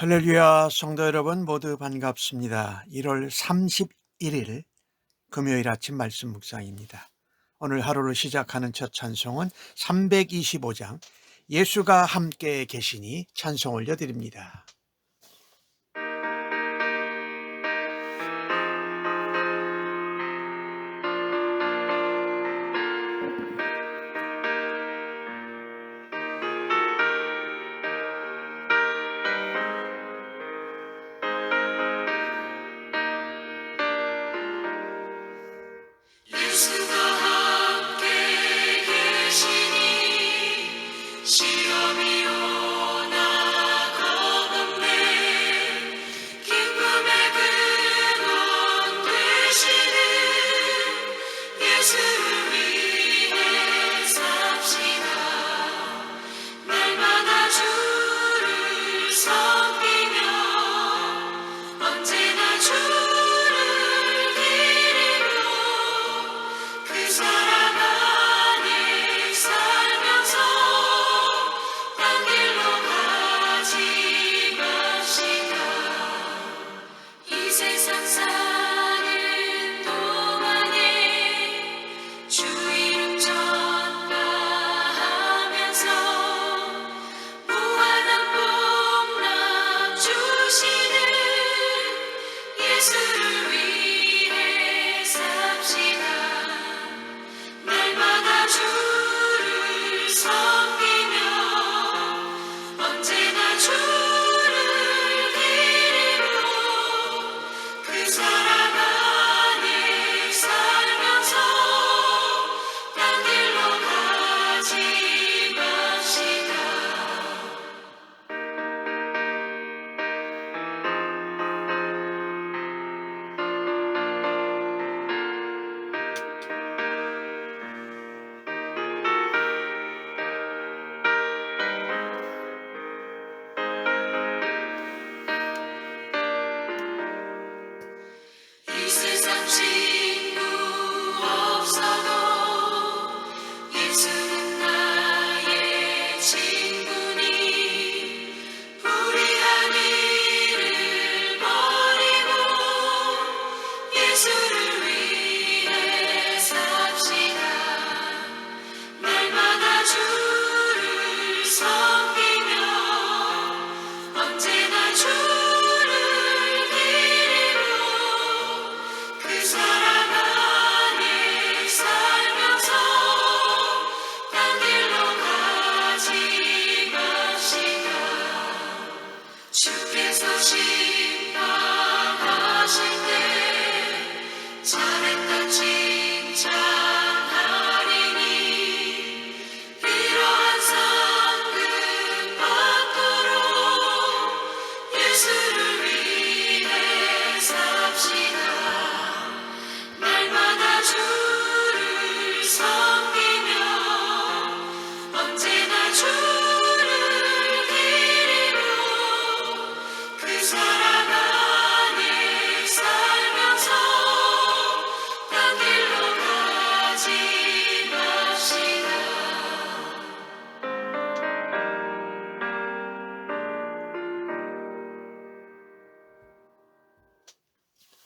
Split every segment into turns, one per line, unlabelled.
할렐루야 성도 여러분 모두 반갑습니다. 1월 31일 금요일 아침 말씀 묵상입니다. 오늘 하루를 시작하는 첫 찬송은 325장 예수가 함께 계시니 찬송 올려드립니다.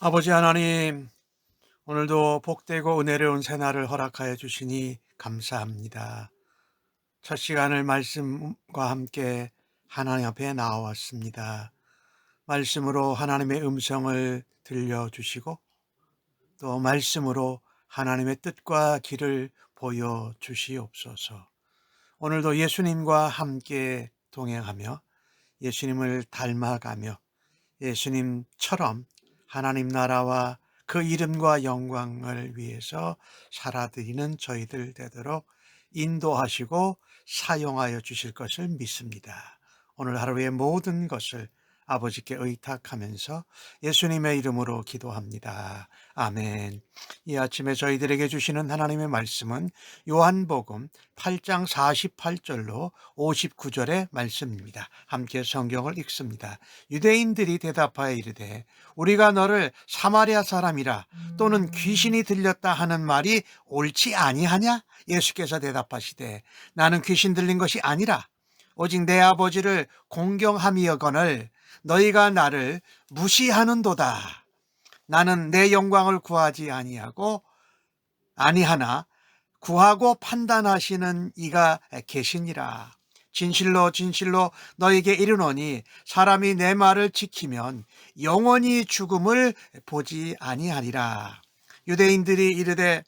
아버지 하나님 오늘도 복되고 은혜로운 새날을 허락하여 주시니 감사합니다. 첫 시간을 말씀과 함께 하나님 앞에 나왔습니다. 말씀으로 하나님의 음성을 들려주시고 또 말씀으로 하나님의 뜻과 길을 보여주시옵소서. 오늘도 예수님과 함께 동행하며 예수님을 닮아가며 예수님처럼 하나님 나라와 그 이름과 영광을 위해서 살아드리는 저희들 되도록 인도하시고 사용하여 주실 것을 믿습니다. 오늘 하루의 모든 것을 아버지께 의탁하면서 예수님의 이름으로 기도합니다. 아멘. 이 아침에 저희들에게 주시는 하나님의 말씀은 요한복음 8장 48절로 59절의 말씀입니다. 함께 성경을 읽습니다. 유대인들이 대답하여 이르되 우리가 너를 사마리아 사람이라 또는 귀신이 들렸다 하는 말이 옳지 아니하냐? 예수께서 대답하시되 나는 귀신 들린 것이 아니라 오직 내 아버지를 공경함이여거늘
너희가 나를 무시하는도다. 나는 내 영광을 구하지 아니하고 아니하나 구하고 판단하시는 이가 계시니라. 진실로 진실로 너에게 이르노니 사람이 내 말을 지키면 영원히 죽음을 보지 아니하리라. 유대인들이 이르되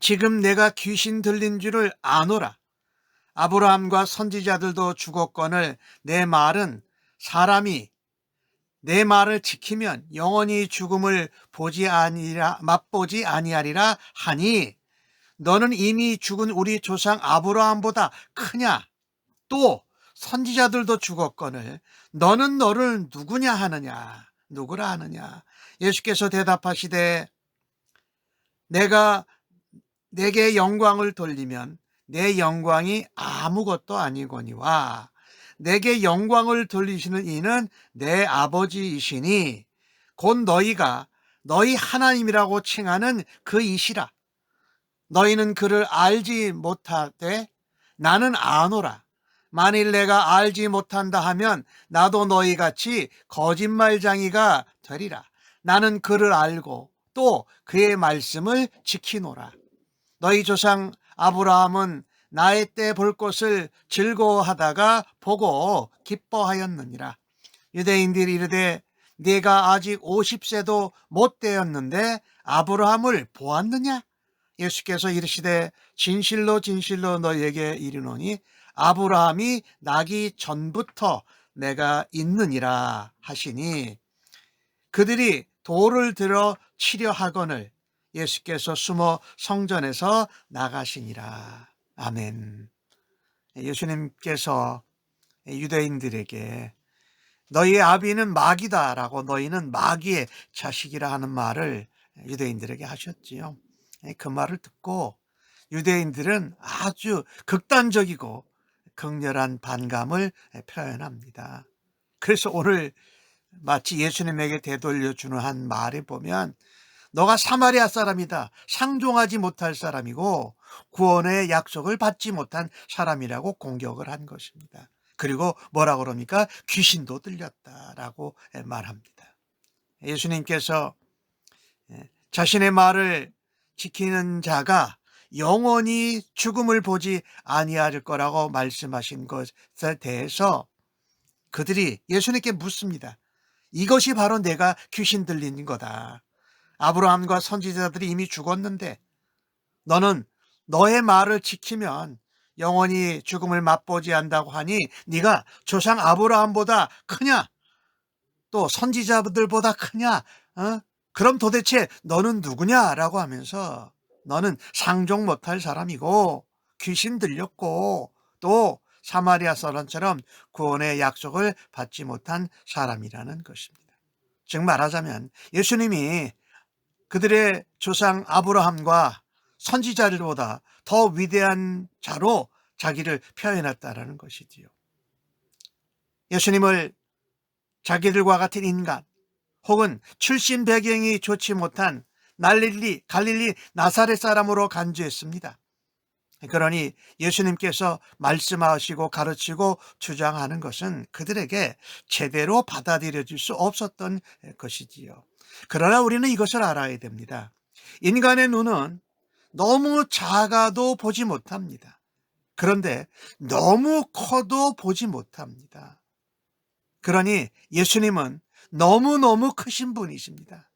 지금 내가 귀신 들린 줄을 아노라. 아브라함과 선지자들도 죽었거늘 내 말은 사람이 내 말을 지키면 영원히 죽음을 보지 아니라 맛보지 아니하리라 하니 너는 이미 죽은 우리 조상 아브라함보다 크냐? 또 선지자들도 죽었거늘 너는 너를 누구냐 하느냐? 누구라 하느냐? 예수께서 대답하시되 내가 내게 영광을 돌리면 내 영광이 아무것도 아니거니와 내게 영광을 돌리시는 이는 내 아버지이시니 곧 너희가 너희 하나님이라고 칭하는 그 이시라. 너희는 그를 알지 못하되 나는 아노라. 만일 내가 알지 못한다 하면 나도 너희 같이 거짓말장이가 되리라. 나는 그를 알고 또 그의 말씀을 지키노라. 너희 조상 아브라함은 나의 때 볼 것을 즐거워하다가 보고 기뻐하였느니라. 유대인들이 이르되 네가 아직 50세도 못 되었는데 아브라함을 보았느냐? 예수께서 이르시되 진실로 진실로 너희에게 이르노니 아브라함이 나기 전부터 내가 있느니라 하시니 그들이 돌을 들어 치려 하거늘 예수께서 숨어 성전에서 나가시니라. 아멘. 예수님께서 유대인들에게 너희의 아비는 마귀다라고 너희는 마귀의 자식이라 하는 말을 유대인들에게 하셨지요. 그 말을 듣고 유대인들은 아주 극단적이고 극렬한 반감을 표현합니다. 그래서 오늘 마치 예수님에게 되돌려주는 한 말에 보면 너가 사마리아 사람이다. 상종하지 못할 사람이고 구원의 약속을 받지 못한 사람이라고 공격을 한 것입니다. 그리고 뭐라고 그럽니까? 귀신도 들렸다라고 말합니다. 예수님께서 자신의 말을 지키는 자가 영원히 죽음을 보지 아니할 거라고 말씀하신 것에 대해서 그들이 예수님께 묻습니다. 이것이 바로 내가 귀신 들린 거다. 아브라함과 선지자들이 이미 죽었는데 너는 너의 말을 지키면 영원히 죽음을 맛보지 않다고 하니 네가 조상 아브라함보다 크냐? 또 선지자들보다 크냐? 어? 그럼 도대체 너는 누구냐라고 하면서 너는 상종 못할 사람이고 귀신 들렸고 또 사마리아 사람처럼 구원의 약속을 받지 못한 사람이라는 것입니다. 즉 말하자면 예수님이 그들의 조상 아브라함과 선지자들보다 더 위대한 자로 자기를 표현했다라는 것이지요. 예수님을 자기들과 같은 인간 혹은 출신 배경이 좋지 못한 날릴리 갈릴리 나사렛 사람으로 간주했습니다. 그러니 예수님께서 말씀하시고 가르치고 주장하는 것은 그들에게 제대로 받아들여질 수 없었던 것이지요. 그러나 우리는 이것을 알아야 됩니다. 인간의 눈은 너무 작아도 보지 못합니다. 그런데 너무 커도 보지 못합니다. 그러니 예수님은 너무너무 크신 분이십니다.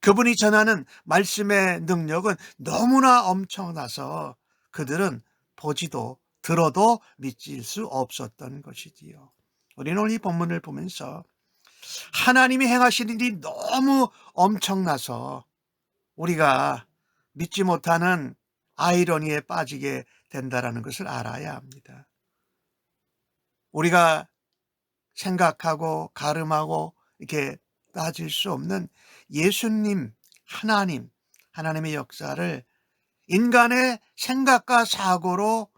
그분이 전하는 말씀의 능력은 너무나 엄청나서 그들은 보지도 들어도 믿질 수 없었던 것이지요. 우리는 오늘 이 본문을 보면서 하나님이 행하시는 일이 너무 엄청나서 우리가 믿지 못하는 아이러니에 빠지게 된다라는 것을 알아야 합니다. 우리가 생각하고 가름하고 이렇게 따질 수 없는 예수님, 하나님, 하나님의 역사를 인간의 생각과 사고로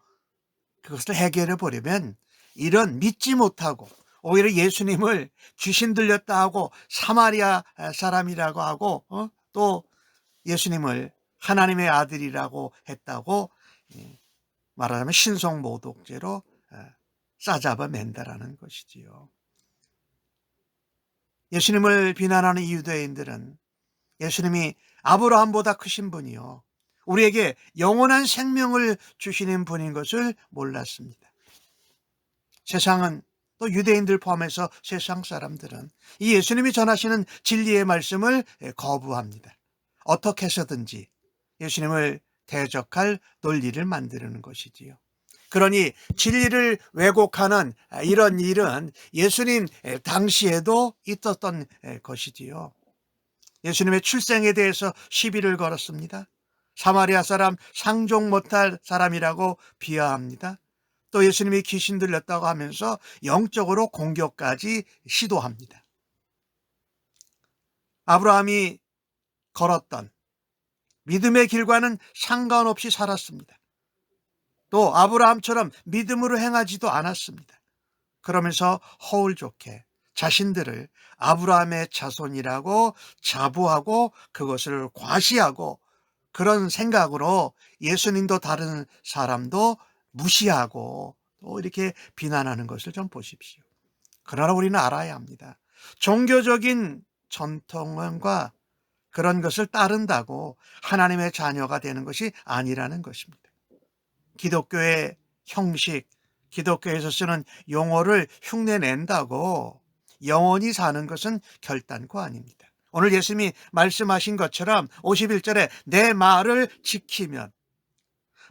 그것을 해결해 버리면 이런 믿지 못하고 오히려 예수님을 귀신 들렸다 하고 사마리아 사람이라고 하고 어? 또 예수님을 하나님의 아들이라고 했다고 예, 말하자면 신성 모독죄로 싸잡아 맨다라는 것이지요. 예수님을 비난하는 이유대인들은 예수님이 아브라함보다 크신 분이요. 우리에게 영원한 생명을 주시는 분인 것을 몰랐습니다. 세상은 또 유대인들 포함해서 세상 사람들은 이 예수님이 전하시는 진리의 말씀을 거부합니다. 어떻게 해서든지 예수님을 대적할 논리를 만드는 것이지요. 그러니 진리를 왜곡하는 이런 일은 예수님 당시에도 있었던 것이지요. 예수님의 출생에 대해서 시비를 걸었습니다. 사마리아 사람 상종 못할 사람이라고 비하합니다. 또 예수님이 귀신 들렸다고 하면서 영적으로 공격까지 시도합니다. 아브라함이 걸었던 믿음의 길과는 상관없이 살았습니다. 또 아브라함처럼 믿음으로 행하지도 않았습니다. 그러면서 허울 좋게 자신들을 아브라함의 자손이라고 자부하고 그것을 과시하고 그런 생각으로 예수님도 다른 사람도 무시하고 또 이렇게 비난하는 것을 좀 보십시오. 그러나 우리는 알아야 합니다. 종교적인 전통과 그런 것을 따른다고 하나님의 자녀가 되는 것이 아니라는 것입니다. 기독교의 형식, 기독교에서 쓰는 용어를 흉내낸다고 영원히 사는 것은 결단코 아닙니다. 오늘 예수님이 말씀하신 것처럼 51절에 내 말을 지키면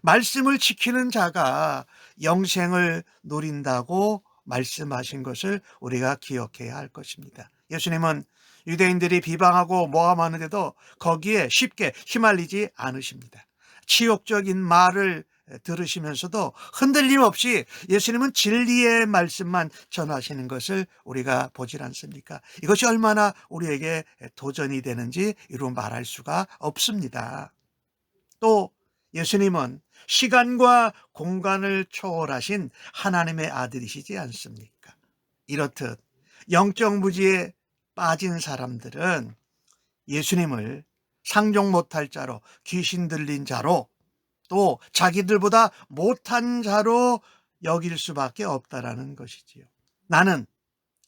말씀을 지키는 자가 영생을 누린다고 말씀하신 것을 우리가 기억해야 할 것입니다. 예수님은 유대인들이 비방하고 모함하는데도 거기에 쉽게 휘말리지 않으십니다. 치욕적인 말을 들으시면서도 흔들림 없이 예수님은 진리의 말씀만 전하시는 것을 우리가 보질 않습니까? 이것이 얼마나 우리에게 도전이 되는지 이루 말할 수가 없습니다. 또 예수님은 시간과 공간을 초월하신 하나님의 아들이시지 않습니까? 이렇듯 영적 무지에 빠진 사람들은 예수님을 상종 못할 자로 귀신 들린 자로 또 자기들보다 못한 자로 여길 수밖에 없다라는 것이지요. 나는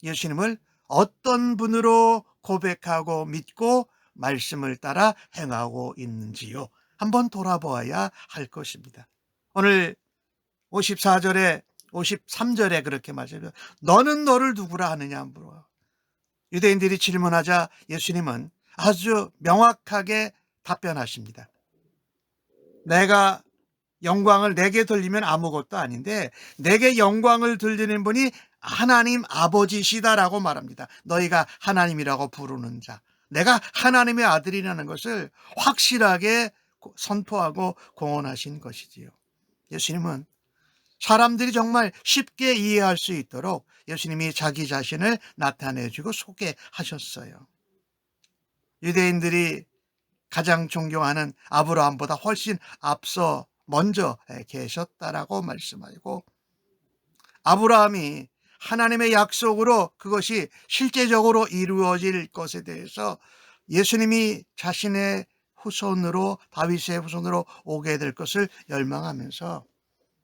예수님을 어떤 분으로 고백하고 믿고 말씀을 따라 행하고 있는지요. 한번 돌아보아야 할 것입니다. 오늘 54절에 53절에 그렇게 말해요. 너는 너를 누구라 하느냐 물어. 유대인들이 질문하자 예수님은 아주 명확하게 답변하십니다. 내가 영광을 내게 돌리면 아무것도 아닌데 내게 영광을 돌리는 분이 하나님 아버지시다라고 말합니다. 너희가 하나님이라고 부르는 자. 내가 하나님의 아들이라는 것을 확실하게 선포하고 공언하신 것이지요. 예수님은 사람들이 정말 쉽게 이해할 수 있도록 예수님이 자기 자신을 나타내주고 소개하셨어요. 유대인들이 가장 존경하는 아브라함보다 훨씬 앞서 먼저 계셨다라고 말씀하고 아브라함이 하나님의 약속으로 그것이 실제적으로 이루어질 것에 대해서 예수님이 자신의 후손으로 다윗의 후손으로 오게 될 것을 열망하면서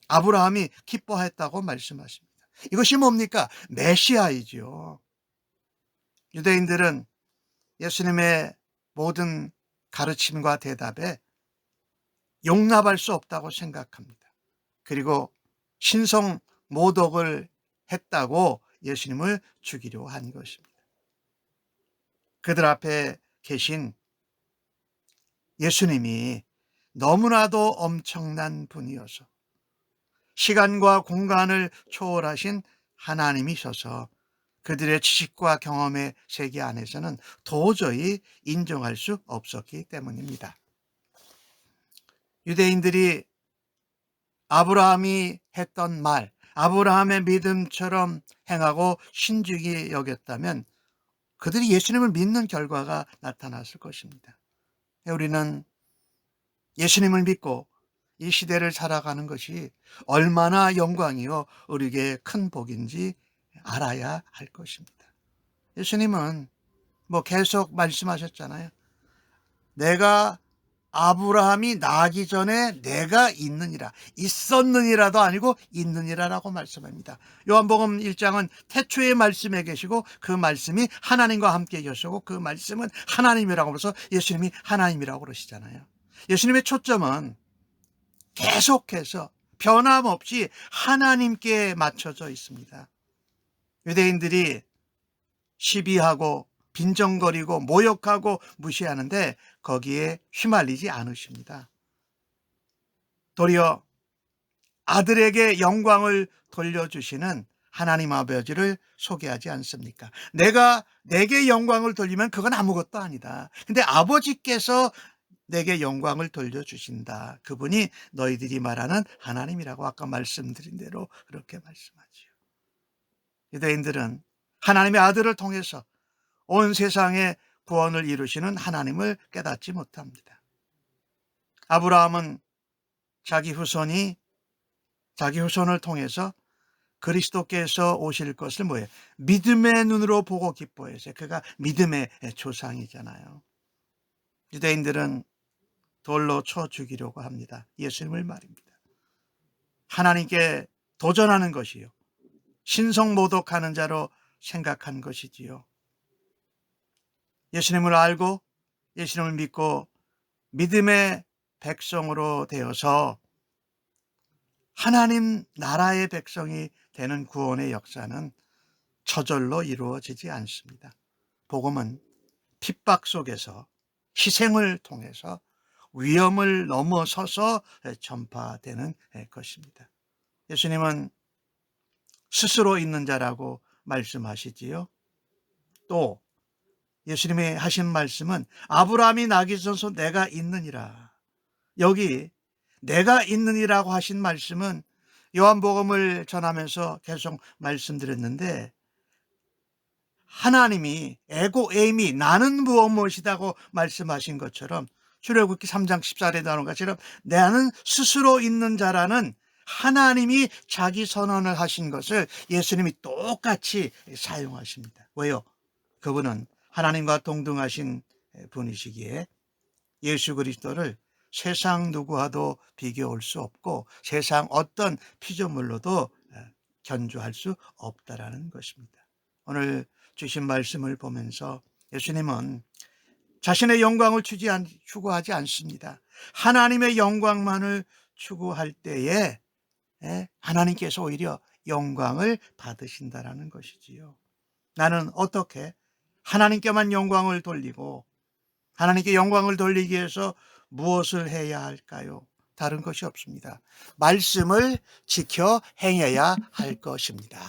아브라함이 기뻐했다고 말씀하십니다. 이것이 뭡니까? 메시아이지요. 유대인들은 예수님의 모든 가르침과 대답에 용납할 수 없다고 생각합니다. 그리고 신성 모독을 했다고 예수님을 죽이려 한 것입니다. 그들 앞에 계신 예수님이 너무나도 엄청난 분이어서 시간과 공간을 초월하신 하나님이셔서 그들의 지식과 경험의 세계 안에서는 도저히 인정할 수 없었기 때문입니다. 유대인들이 아브라함이 했던 말, 아브라함의 믿음처럼 행하고 신중히 여겼다면 그들이 예수님을 믿는 결과가 나타났을 것입니다. 우리는 예수님을 믿고 이 시대를 살아가는 것이 얼마나 영광이요 우리에게 큰 복인지 알아야 할 것입니다. 예수님은 뭐 계속 말씀하셨잖아요. 내가 아브라함이 나기 전에 내가 있느니라 있었느니라도 아니고 있느니라라고 말씀합니다. 요한복음 1장은 태초의 말씀에 계시고 그 말씀이 하나님과 함께 계시고 그 말씀은 하나님이라고 그래서 예수님이 하나님이라고 그러시잖아요. 예수님의 초점은 계속해서 변함없이 하나님께 맞춰져 있습니다. 유대인들이 시비하고 빈정거리고 모욕하고 무시하는데 거기에 휘말리지 않으십니다. 도리어 아들에게 영광을 돌려주시는 하나님 아버지를 소개하지 않습니까? 내가 내게 영광을 돌리면 그건 아무것도 아니다. 근데 아버지께서 내게 영광을 돌려주신다. 그분이 너희들이 말하는 하나님이라고 아까 말씀드린 대로 그렇게 말씀하지요. 유대인들은 하나님의 아들을 통해서 온 세상의 구원을 이루시는 하나님을 깨닫지 못합니다. 아브라함은 자기 후손이 자기 후손을 통해서 그리스도께서 오실 것을 뭐예요? 믿음의 눈으로 보고 기뻐해서 그가 믿음의 조상이잖아요. 유대인들은 돌로 쳐 죽이려고 합니다. 예수님을 말입니다. 하나님께 도전하는 것이요. 신성 모독하는 자로 생각한 것이지요. 예수님을 알고 예수님을 믿고 믿음의 백성으로 되어서 하나님 나라의 백성이 되는 구원의 역사는 저절로 이루어지지 않습니다. 복음은 핍박 속에서 희생을 통해서 위험을 넘어서서 전파되는 것입니다. 예수님은 스스로 있는 자라고 말씀하시지요. 또 예수님이 하신 말씀은 아브라함이 나기 전서 내가 있느니라. 여기 내가 있느니라고 하신 말씀은 요한복음을 전하면서 계속 말씀드렸는데 하나님이 에고 에임이 나는 무엇이다고 말씀하신 것처럼 출애굽기 3장 14절에 나오는 것처럼 나는 스스로 있는 자라는 하나님이 자기 선언을 하신 것을 예수님이 똑같이 사용하십니다. 왜요? 그분은 하나님과 동등하신 분이시기에 예수 그리스도를 세상 누구와도 비교할 수 없고 세상 어떤 피조물로도 견주할 수 없다라는 것입니다. 오늘 주신 말씀을 보면서 예수님은 자신의 영광을 않, 추구하지 않습니다. 하나님의 영광만을 추구할 때에 예, 하나님께서 오히려 영광을 받으신다라는 것이지요. 나는 어떻게 하나님께만 영광을 돌리고 하나님께 영광을 돌리기 위해서 무엇을 해야 할까요? 다른 것이 없습니다. 말씀을 지켜 행해야 할 것입니다.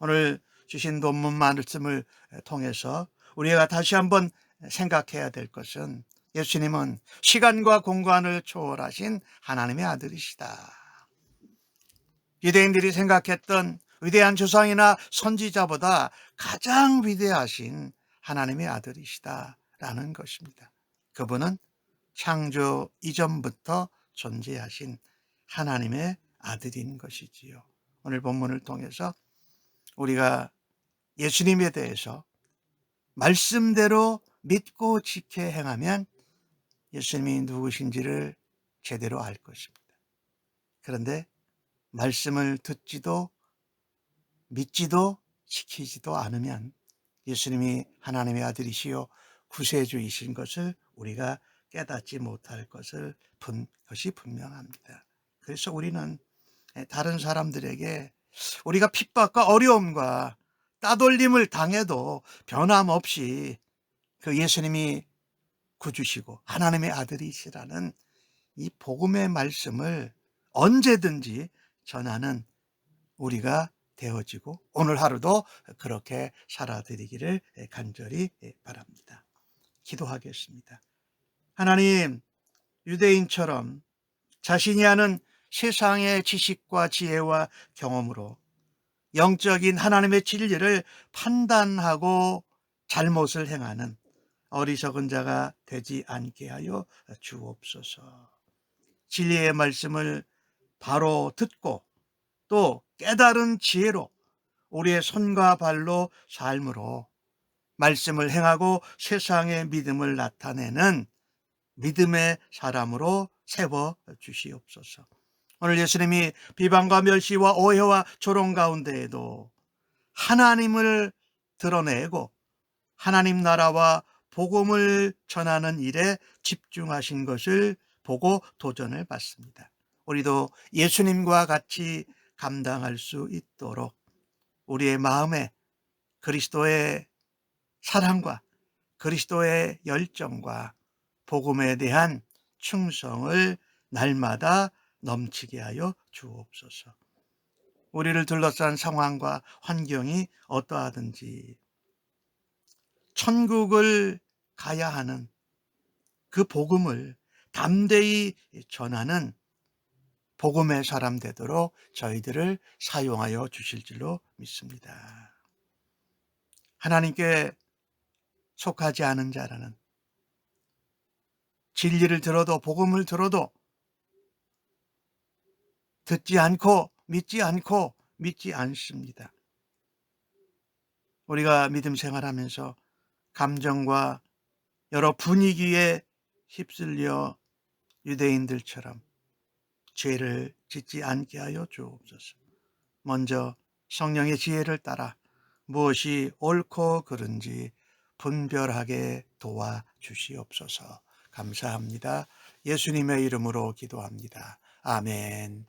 오늘 주신 논문 말씀을 통해서 우리가 다시 한번 생각해야 될 것은 예수님은 시간과 공간을 초월하신 하나님의 아들이시다. 유대인들이 생각했던 위대한 조상이나 선지자보다 가장 위대하신 하나님의 아들이시다라는 것입니다. 그분은 창조 이전부터 존재하신 하나님의 아들인 것이지요. 오늘 본문을 통해서 우리가 예수님에 대해서 말씀대로 믿고 지켜 행하면 예수님이 누구신지를 제대로 알 것입니다. 그런데 말씀을 듣지도 믿지도 지키지도 않으면 예수님이 하나님의 아들이시요 구세주이신 것을 우리가 깨닫지 못할 것을 분 것이 분명합니다. 그래서 우리는 다른 사람들에게 우리가 핍박과 어려움과 따돌림을 당해도 변함없이 그 예수님이 구주시고 하나님의 아들이시라는 이 복음의 말씀을 언제든지 전하는 우리가 되어지고 오늘 하루도 그렇게 살아드리기를 간절히 바랍니다. 기도하겠습니다. 하나님, 유대인처럼 자신이 아는 세상의 지식과 지혜와 경험으로 영적인 하나님의 진리를 판단하고 잘못을 행하는 어리석은 자가 되지 않게 하여 주옵소서. 진리의 말씀을 바로 듣고 또 깨달은 지혜로 우리의 손과 발로 삶으로 말씀을 행하고 세상의 믿음을 나타내는 믿음의 사람으로 세워 주시옵소서. 오늘 예수님이 비방과 멸시와 오해와 조롱 가운데에도 하나님을 드러내고 하나님 나라와 복음을 전하는 일에 집중하신 것을 보고 도전을 받습니다. 우리도 예수님과 같이 감당할 수 있도록 우리의 마음에 그리스도의 사랑과 그리스도의 열정과 복음에 대한 충성을 날마다 넘치게 하여 주옵소서. 우리를 둘러싼 상황과 환경이 어떠하든지 천국을 가야 하는 그 복음을 담대히 전하는 복음의 사람 되도록 저희들을 사용하여 주실 줄로 믿습니다. 하나님께 속하지 않은 자라는 진리를 들어도 복음을 들어도 듣지 않고 믿지 않고 믿지 않습니다. 우리가 믿음 생활하면서 감정과 여러 분위기에 휩쓸려 유대인들처럼 죄를 짓지 않게 하여 주옵소서. 먼저 성령의 지혜를 따라 무엇이 옳고 그른지 분별하게 도와 주시옵소서. 감사합니다. 예수님의 이름으로 기도합니다. 아멘.